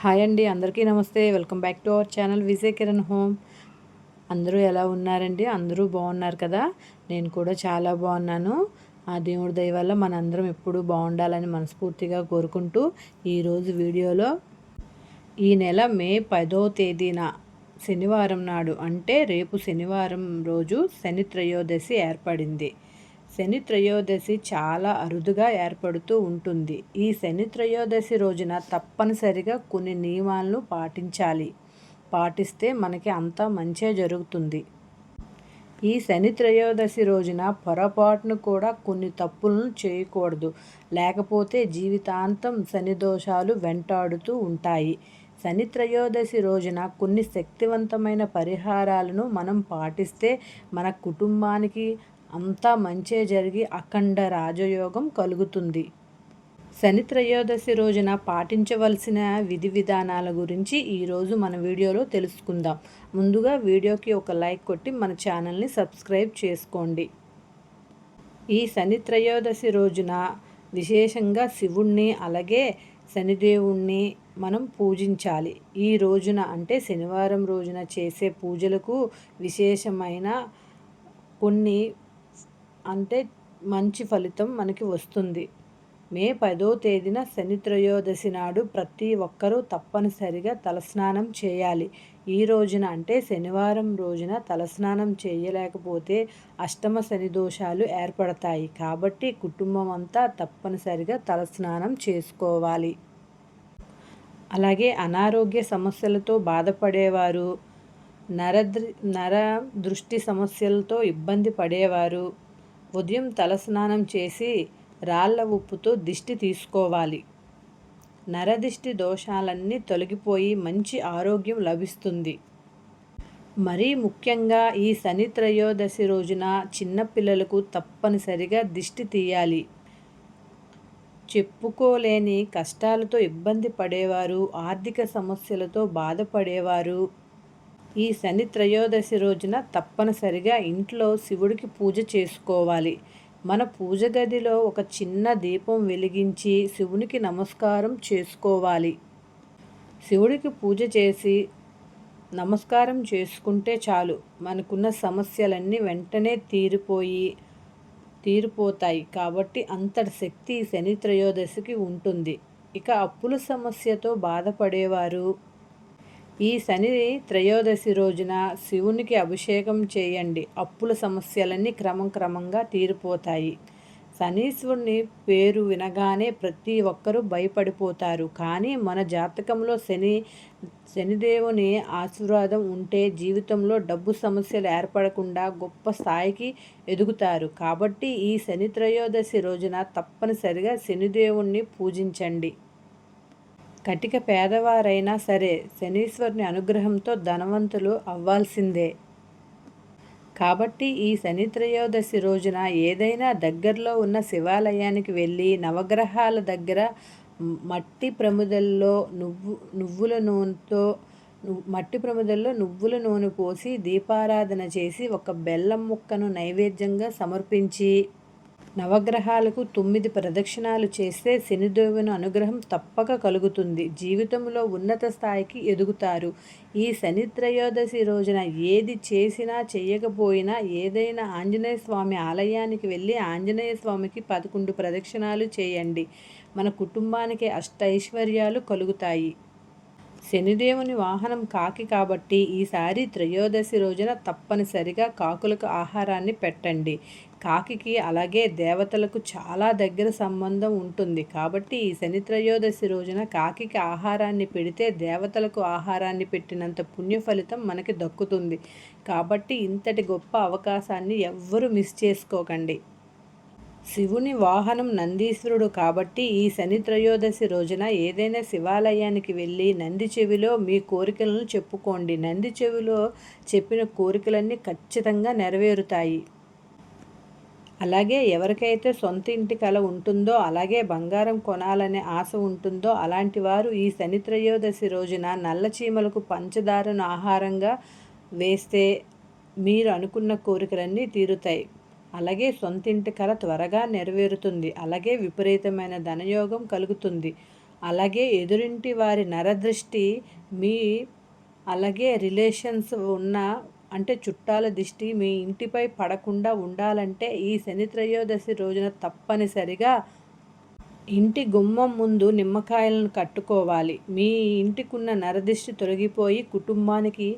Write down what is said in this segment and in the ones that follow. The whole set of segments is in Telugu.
హాయ్ అండి అందరికీ నమస్తే. Welcome back to our channel Vijay Kiran home. అందరూ ఎలా ఉన్నారండి? అందరూ బాగున్నారు కదా? నేను కూడా చాలా బాగున్నాను. ఆ దేవుడి దయ వల్ల మనందరం ఎప్పుడూ బాగుండాలని మనస్ఫూర్తిగా కోరుకుంటూ ఈరోజు వీడియోలో ఈ నెల మే పదో తేదీన శనివారం నాడు అంటే రేపు శనివారం రోజు శని త్రయోదశి ఏర్పడింది. శని త్రయోదశి చాలా అరుదుగా ఏర్పడుతూ ఉంటుంది. ఈ శని త్రయోదశి రోజున తప్పనిసరిగా కొన్ని నియమాలను పాటించాలి. పాటిస్తే మనకి అంతా మంచే జరుగుతుంది. ఈ శని త్రయోదశి రోజున పొరపాటును కూడా కొన్ని తప్పులను చేయకూడదు. లేకపోతే జీవితాంతం శని దోషాలు వెంటాడుతూ ఉంటాయి. శని త్రయోదశి రోజున కొన్ని శక్తివంతమైన పరిహారాలను మనం పాటిస్తే మన కుటుంబానికి అంతా మంచే జరిగి అఖండ రాజయోగం కలుగుతుంది. శని త్రయోదశి రోజున పాటించవలసిన విధి విధానాల గురించి ఈరోజు మన వీడియోలో తెలుసుకుందాం. ముందుగా వీడియోకి ఒక లైక్ కొట్టి మన ఛానల్ని సబ్స్క్రైబ్ చేసుకోండి. ఈ శని త్రయోదశి రోజున విశేషంగా శివుణ్ణి అలాగే శనిదేవుణ్ణి మనం పూజించాలి. ఈ రోజున అంటే శనివారం రోజున చేసే పూజలకు విశేషమైన కొన్ని అంటే మంచి ఫలితం మనకి వస్తుంది. మే పదో తేదీన శని త్రయోదశి నాడు ప్రతి ఒక్కరూ తప్పనిసరిగా తలస్నానం చేయాలి. ఈ రోజున అంటే శనివారం రోజున తలస్నానం చేయలేకపోతే అష్టమ శని దోషాలు ఏర్పడతాయి. కాబట్టి కుటుంబం అంతా తప్పనిసరిగా తలస్నానం చేసుకోవాలి. అలాగే అనారోగ్య సమస్యలతో బాధపడేవారు నరద్రి నర దృష్టి సమస్యలతో ఇబ్బంది పడేవారు ఉదయం తలస్నానం చేసి రాళ్ళ ఉప్పుతో దిష్టి తీసుకోవాలి. నరదిష్టి దోషాలన్నీ తొలగిపోయి మంచి ఆరోగ్యం లభిస్తుంది. మరీ ముఖ్యంగా ఈ శని త్రయోదశి రోజున చిన్నపిల్లలకు తప్పనిసరిగా దిష్టి తీయాలి. చెప్పుకోలేని కష్టాలతో ఇబ్బంది పడేవారు ఆర్థిక సమస్యలతో బాధపడేవారు ఈ శని త్రయోదశి రోజున తప్పనిసరిగా ఇంట్లో శివుడికి పూజ చేసుకోవాలి. మన పూజ గదిలో ఒక చిన్న దీపం వెలిగించి శివునికి నమస్కారం చేసుకోవాలి. శివుడికి పూజ చేసి నమస్కారం చేసుకుంటే చాలు. మనకున్న సమస్యలన్నీ వెంటనే తీరిపోయి తీరిపోతాయి. కాబట్టి అంతటి శక్తి శని త్రయోదశికి ఉంటుంది. ఇక అప్పుల సమస్యతో బాధపడేవారు ఈ శని త్రయోదశి రోజున శివునికి అభిషేకం చేయండి. అప్పుల సమస్యలన్నీ క్రమం క్రమంగా తీరిపోతాయి. శనీశ్వరుని పేరు వినగానే ప్రతి ఒక్కరూ భయపడిపోతారు. కానీ మన జాతకంలో శని శనిదేవుని ఆశీర్వాదం ఉంటే జీవితంలో డబ్బు సమస్యలు ఏర్పడకుండా గొప్ప స్థాయికి ఎదుగుతారు. కాబట్టి ఈ శని త్రయోదశి రోజున తప్పనిసరిగా శనిదేవుణ్ణి పూజించండి. కటిక పేదవారైనా సరే శనీశ్వరుని అనుగ్రహంతో ధనవంతులు అవ్వాల్సిందే. కాబట్టి ఈ శని త్రయోదశి రోజున ఏదైనా దగ్గరలో ఉన్న శివాలయానికి వెళ్ళి నవగ్రహాల దగ్గర మట్టి ప్రముదల్లో నువ్వు నువ్వుల నూనెతో మట్టి ప్రముదల్లో నువ్వుల నూనె పోసి దీపారాధన చేసి ఒక బెల్లం ముక్కను నైవేద్యంగా సమర్పించి నవగ్రహాలకు తొమ్మిది ప్రదక్షిణాలు చేస్తే శనిదేవుని అనుగ్రహం తప్పక కలుగుతుంది. జీవితంలో ఉన్నత స్థాయికి ఎదుగుతారు. ఈ శని త్రయోదశి రోజున ఏది చేసినా చేయకపోయినా ఏదైనా ఆంజనేయ స్వామి ఆలయానికి వెళ్ళి ఆంజనేయ స్వామికి పదకొండు ప్రదక్షిణాలు చేయండి. మన కుటుంబానికి అష్టైశ్వర్యాలు కలుగుతాయి. శనిదేవుని వాహనం కాకి కాబట్టి ఈసారి త్రయోదశి రోజున తప్పనిసరిగా కాకులకు ఆహారాన్ని పెట్టండి. కాకికి అలాగే దేవతలకు చాలా దగ్గర సంబంధం ఉంటుంది. కాబట్టి ఈ శని త్రయోదశి రోజున కాకికి ఆహారాన్ని పెడితే దేవతలకు ఆహారాన్ని పెట్టినంత పుణ్య ఫలితం మనకి దక్కుతుంది. కాబట్టి ఇంతటి గొప్ప అవకాశాన్ని ఎవ్వరూ మిస్ చేసుకోకండి. శివుని వాహనం నందీశ్వరుడు కాబట్టి ఈ శని త్రయోదశి రోజున ఏదైనా శివాలయానికి వెళ్ళి నంది చెవిలో మీ కోరికలను చెప్పుకోండి. నంది చెవిలో చెప్పిన కోరికలన్నీ ఖచ్చితంగా నెరవేరుతాయి. అలాగే ఎవరికైతే సొంత ఇంటి కల ఉంటుందో అలాగే బంగారం కొనాలనే ఆశ ఉంటుందో అలాంటి వారు ఈ శని త్రయోదశి రోజున నల్ల చీమలకు పంచదారను ఆహారంగా వేస్తే మీరు అనుకున్న కోరికలన్నీ తీరుతాయి. అలాగే సొంత ఇంటి కల త్వరగా నెరవేరుతుంది. అలాగే విపరీతమైన ధనయోగం కలుగుతుంది. అలాగే ఎదురింటి వారి నరదృష్టి మీ అలాగే రిలేషన్స్ ఉన్న అంటే చుట్టాల దిష్టి మీ ఇంటిపై పడకుండా ఉండాలంటే ఈ శని త్రయోదశి రోజున తప్పనిసరిగా ఇంటి గుమ్మం ముందు నిమ్మకాయలను కట్టుకోవాలి. మీ ఇంటికున్న నరదిష్టి తొలగిపోయి కుటుంబానికి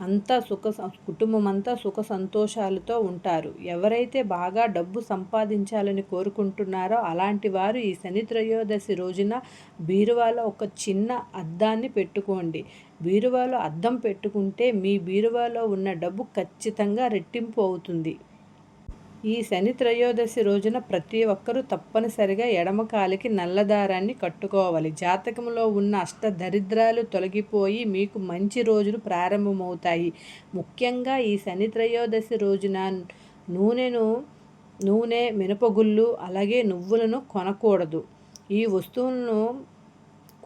అంతా సుఖ కుటుంబం అంతా సుఖ సంతోషాలతో ఉంటారు. ఎవరైతే బాగా డబ్బు సంపాదించాలని కోరుకుంటున్నారో అలాంటి వారు ఈ శని త్రయోదశి రోజున బీరువాలో ఒక చిన్న అద్దాన్ని పెట్టుకోండి. బీరువాలో అద్దం పెట్టుకుంటే మీ బీరువాలో ఉన్న డబ్బు ఖచ్చితంగా రెట్టింపు అవుతుంది. ఈ శని త్రయోదశి రోజున ప్రతి ఒక్కరూ తప్పనిసరిగా ఎడమ కాలికి నల్లదారాన్ని కట్టుకోవాలి. జాతకంలో ఉన్న అష్ట దరిద్రాలు తొలగిపోయి మీకు మంచి రోజులు ప్రారంభమవుతాయి. ముఖ్యంగా ఈ శని త్రయోదశి రోజున నూనెను నూనె మినపగుళ్ళు అలాగే నువ్వులను కొనకూడదు. ఈ వస్తువులను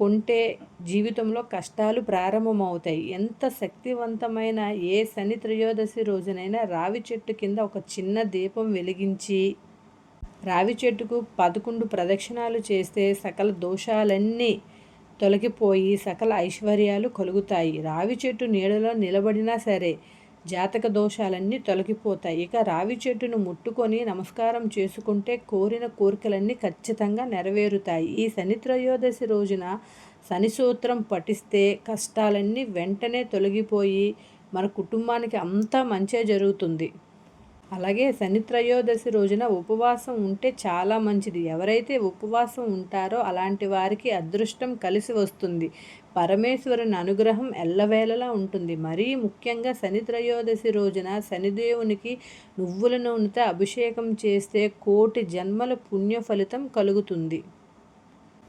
కొంటే జీవితంలో కష్టాలు ప్రారంభమవుతాయి. ఎంత శక్తివంతమైన ఏ శని త్రయోదశి రోజునైనా రావి చెట్టు కింద ఒక చిన్న దీపం వెలిగించి రావి చెట్టుకు పదకొండు ప్రదక్షిణాలు చేస్తే సకల దోషాలన్నీ తొలగిపోయి సకల ఐశ్వర్యాలు కలుగుతాయి. రావి చెట్టు నీడలో నిలబడినా సరే జాతక దోషాలన్నీ తొలగిపోతాయి. ఇక రావి చెట్టును ముట్టుకొని నమస్కారం చేసుకుంటే కోరిన కోరికలన్నీ ఖచ్చితంగా నెరవేరుతాయి. ఈ శని త్రయోదశి రోజున శని సూత్రం పఠిస్తే కష్టాలన్నీ వెంటనే తొలగిపోయి మన కుటుంబానికి అంతా మంచే జరుగుతుంది. అలాగే శని త్రయోదశి రోజున ఉపవాసం ఉంటే చాలా మంచిది. ఎవరైతే ఉపవాసం ఉంటారో అలాంటి వారికి అదృష్టం కలిసి వస్తుంది. పరమేశ్వరుని అనుగ్రహం ఎల్లవేళలా ఉంటుంది. మరీ ముఖ్యంగా శని త్రయోదశి రోజున శనిదేవునికి నువ్వుల నూనెతో అభిషేకం చేస్తే కోటి జన్మల పుణ్య ఫలితం కలుగుతుంది.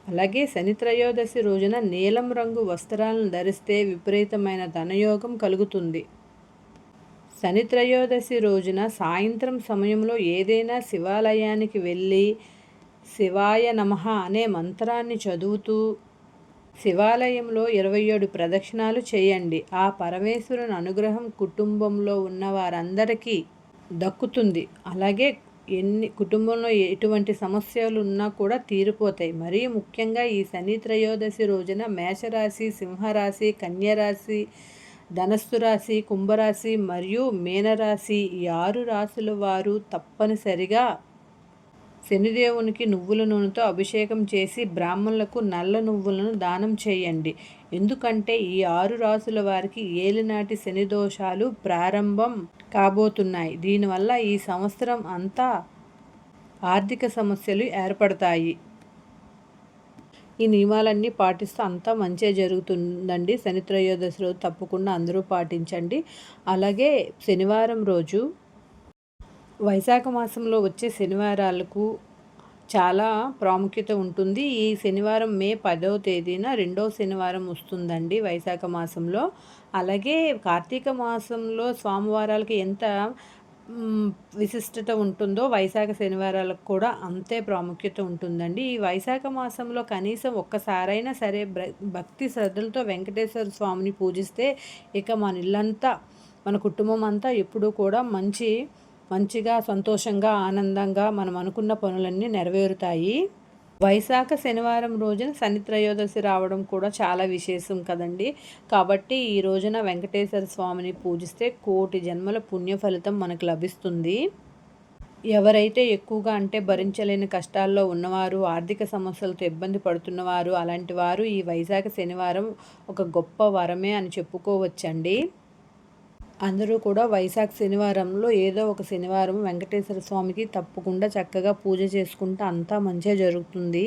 అలాగే శని త్రయోదశి రోజున నీలం రంగు వస్త్రాలను ధరిస్తే విపరీతమైన ధనయోగం కలుగుతుంది. శని త్రయోదశి రోజున సాయంత్రం సమయంలో ఏదైనా శివాలయానికి వెళ్ళి శివాయ నమ అనే మంత్రాన్ని చదువుతూ శివాలయంలో ఇరవై ఏడు ప్రదక్షిణాలు చేయండి. ఆ పరమేశ్వరుని అనుగ్రహం కుటుంబంలో ఉన్న వారందరికీ దక్కుతుంది. అలాగే ఎన్ని కుటుంబంలో ఎటువంటి సమస్యలు ఉన్నా కూడా తీరిపోతాయి. మరీ ముఖ్యంగా ఈ శని త్రయోదశి రోజున మేషరాశి సింహరాశి కన్యరాశి ధనస్సు రాశి కుంభరాశి మరియు మీనరాశి ఈ ఆరు రాశుల వారు తప్పనిసరిగా శనిదేవునికి నువ్వుల నూనెతో అభిషేకం చేసి బ్రాహ్మణులకు నల్ల నువ్వులను దానం చేయండి. ఎందుకంటే ఈ ఆరు రాసుల వారికి ఏలినాటి శని దోషాలు ప్రారంభం కాబోతున్నాయి. దీనివల్ల ఈ సంవత్సరం అంతా ఆర్థిక సమస్యలు ఏర్పడతాయి. ఈ నియమాలన్నీ పాటిస్తే అంతా మంచిగా జరుగుతుందండి. శని త్రయోదశి రోజు తప్పకుండా అందరూ పాటించండి. అలాగే శనివారం రోజు వైశాఖ మాసంలో వచ్చే శనివారాలకు చాలా ప్రాముఖ్యత ఉంటుంది. ఈ శనివారం మే పదవ తేదీన రెండవ శనివారం వస్తుందండి వైశాఖ మాసంలో. అలాగే కార్తీక మాసంలో స్వామివారాలకి ఎంత విశిష్టత ఉంటుందో వైశాఖ శనివారాలకు కూడా అంతే ప్రాముఖ్యత ఉంటుందండి. ఈ వైశాఖ మాసంలో కనీసం ఒక్కసారైనా సరే భక్తి శ్రద్ధలతో వెంకటేశ్వర స్వామిని పూజిస్తే ఇక మన ఇల్లంతా మన కుటుంబం అంతా ఎప్పుడూ కూడా మంచి మంచిగా సంతోషంగా ఆనందంగా మనం అనుకున్న పనులన్నీ నెరవేరుతాయి. వైశాఖ శనివారం రోజున శని త్రయోదశి రావడం కూడా చాలా విశేషం కదండి. కాబట్టి ఈ రోజున వెంకటేశ్వర స్వామిని పూజిస్తే కోటి జన్మల పుణ్య ఫలితం మనకు లభిస్తుంది. ఎవరైతే ఎక్కువగా అంటే భరించలేని కష్టాల్లో ఉన్నవారు ఆర్థిక సమస్యలతో ఇబ్బంది పడుతున్నవారు అలాంటి వారు ఈ వైశాఖ శనివారం ఒక గొప్ప వరమే అని చెప్పుకోవచ్చండి. అందరూ కూడా వైశాఖ శనివారంలో ఏదో ఒక శనివారం వెంకటేశ్వర స్వామికి తప్పకుండా చక్కగా పూజ చేసుకుంటే అంతా మంచిగా జరుగుతుంది.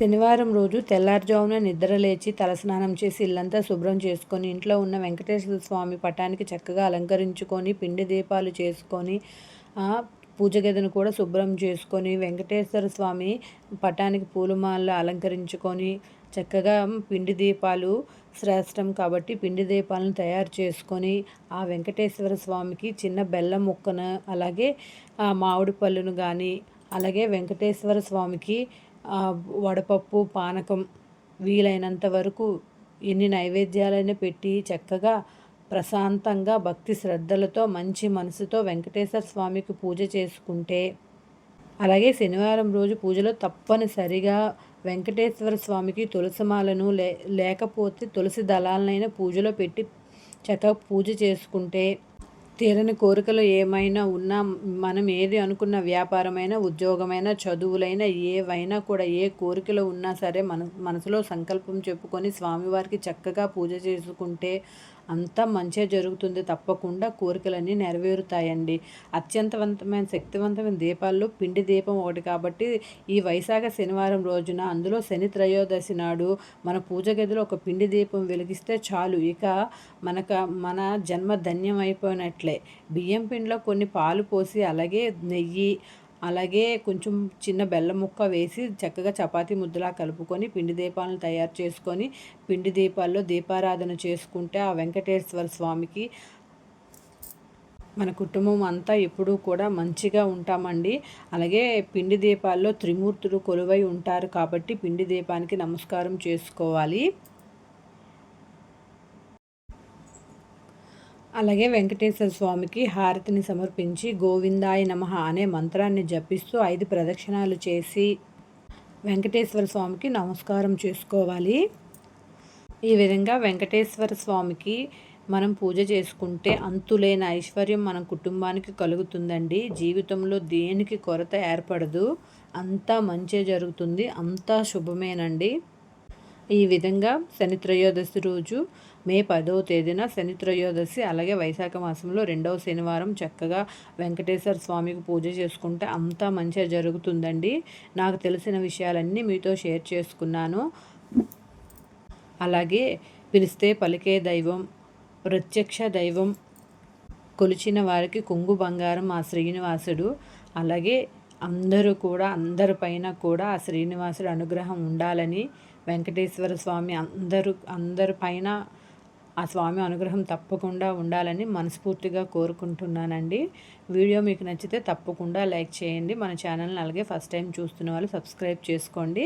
శనివారం రోజు తెల్లారుజామున నిద్ర లేచి తలస్నానం చేసి ఇల్లంతా శుభ్రం చేసుకొని ఇంట్లో ఉన్న వెంకటేశ్వర స్వామి పటానికి చక్కగా అలంకరించుకొని పిండి దీపాలు చేసుకొని పూజ గదిని కూడా శుభ్రం చేసుకొని వెంకటేశ్వర స్వామి పటానికి పూలమాల అలంకరించుకొని చక్కగా పిండి దీపాలు శ్రేష్టం కాబట్టి పిండి దీపాలను తయారు చేసుకొని ఆ వెంకటేశ్వర స్వామికి చిన్న బెల్లం ముక్కను అలాగే ఆ మామిడి పళ్ళును కానీ అలాగే వెంకటేశ్వర స్వామికి వడపప్పు పానకం వీలైనంత వరకు ఎన్ని నైవేద్యాలైనా పెట్టి చక్కగా ప్రశాంతంగా భక్తి శ్రద్ధలతో మంచి మనసుతో వెంకటేశ్వర స్వామికి పూజ చేసుకుంటే అలాగే శనివారం రోజు పూజలో తప్పనిసరిగా వెంకటేశ్వర స్వామికి తులసిమాలను లే లేకపోతే తులసి దళాలనైనా పూజలో పెట్టి చక్కగా పూజ చేసుకుంటే తీరని కోరికలు ఏమైనా ఉన్నా మనం ఏది అనుకున్న వ్యాపారమైన ఉద్యోగమైన చదువులైనా ఏవైనా కూడా ఏ కోరికలు ఉన్నా సరే మన మనసులో సంకల్పం చెప్పుకొని స్వామివారికి చక్కగా పూజ చేసుకుంటే అంతా మంచిగా జరుగుతుంది. తప్పకుండా కోరికలన్నీ నెరవేరుతాయండి. అత్యంతవంతమైన శక్తివంతమైన దీపాల్లో పిండి దీపం ఒకటి కాబట్టి ఈ వైశాఖ శనివారం రోజున అందులో శని త్రయోదశి నాడు మన పూజ గదిలో ఒక పిండి దీపం వెలిగిస్తే చాలు. ఇక మనక మన జన్మ ధన్యం అయిపోయినట్లే బియ్యం పిండిలో కొన్ని పాలు పోసి అలాగే నెయ్యి అలాగే కొంచెం చిన్న బెల్లం ముక్క వేసి చక్కగా చపాతీ ముద్దలా కలుపుకొని పిండి దీపాలను తయారు చేసుకొని పిండి దీపాల్లో దీపారాధన చేసుకుంటే ఆ వెంకటేశ్వర స్వామికి మన కుటుంబం అంతా ఎప్పుడూ కూడా మంచిగా ఉంటామండి. అలాగే పిండి దీపాల్లో త్రిమూర్తులు కొలువై ఉంటారు కాబట్టి పిండి దీపానికి నమస్కారం చేసుకోవాలి. అలాగే వెంకటేశ్వర స్వామికి హారతిని సమర్పించి గోవిందాయ నమ అనే మంత్రాన్ని జపిస్తూ ఐదు ప్రదక్షిణాలు చేసి వెంకటేశ్వర స్వామికి నమస్కారం చేసుకోవాలి. ఈ విధంగా వెంకటేశ్వర స్వామికి మనం పూజ చేసుకుంటే అంతులేని ఐశ్వర్యం మన కుటుంబానికి కలుగుతుందండి. జీవితంలో దేనికి కొరత ఏర్పడదు. అంతా మంచి జరుగుతుంది. అంతా శుభమేనండి. ఈ విధంగా శని త్రయోదశి రోజు మే పదవ తేదీన శని త్రయోదశి అలాగే వైశాఖ మాసంలో రెండవ శనివారం చక్కగా వెంకటేశ్వర స్వామికి పూజ చేసుకుంటే అంతా మంచిగా జరుగుతుందండి. నాకు తెలిసిన విషయాలన్నీ మీతో షేర్ చేసుకున్నాను. అలాగే పిలిస్తే పలికే దైవం ప్రత్యక్ష దైవం కొలిచిన వారికి కొంగు బంగారం ఆ శ్రీనివాసుడు. అలాగే అందరూ కూడా అందరిపైన కూడా ఆ శ్రీనివాసుడు అనుగ్రహం ఉండాలని వెంకటేశ్వర స్వామి అందరూ అందరి పైన ఆ స్వామి అనుగ్రహం తప్పకుండా ఉండాలని మనస్ఫూర్తిగా కోరుకుంటున్నానండి. వీడియో మీకు నచ్చితే తప్పకుండా లైక్ చేయండి. మన ఛానల్ని అలాగే ఫస్ట్ టైం చూస్తున్న వాళ్ళు సబ్స్క్రైబ్ చేసుకోండి.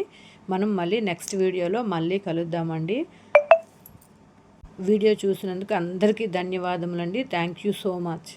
మనం మళ్ళీ నెక్స్ట్ వీడియోలో మళ్ళీ కలుద్దామండి. వీడియో చూసినందుకు అందరికీ ధన్యవాదములండి. Thank you so much.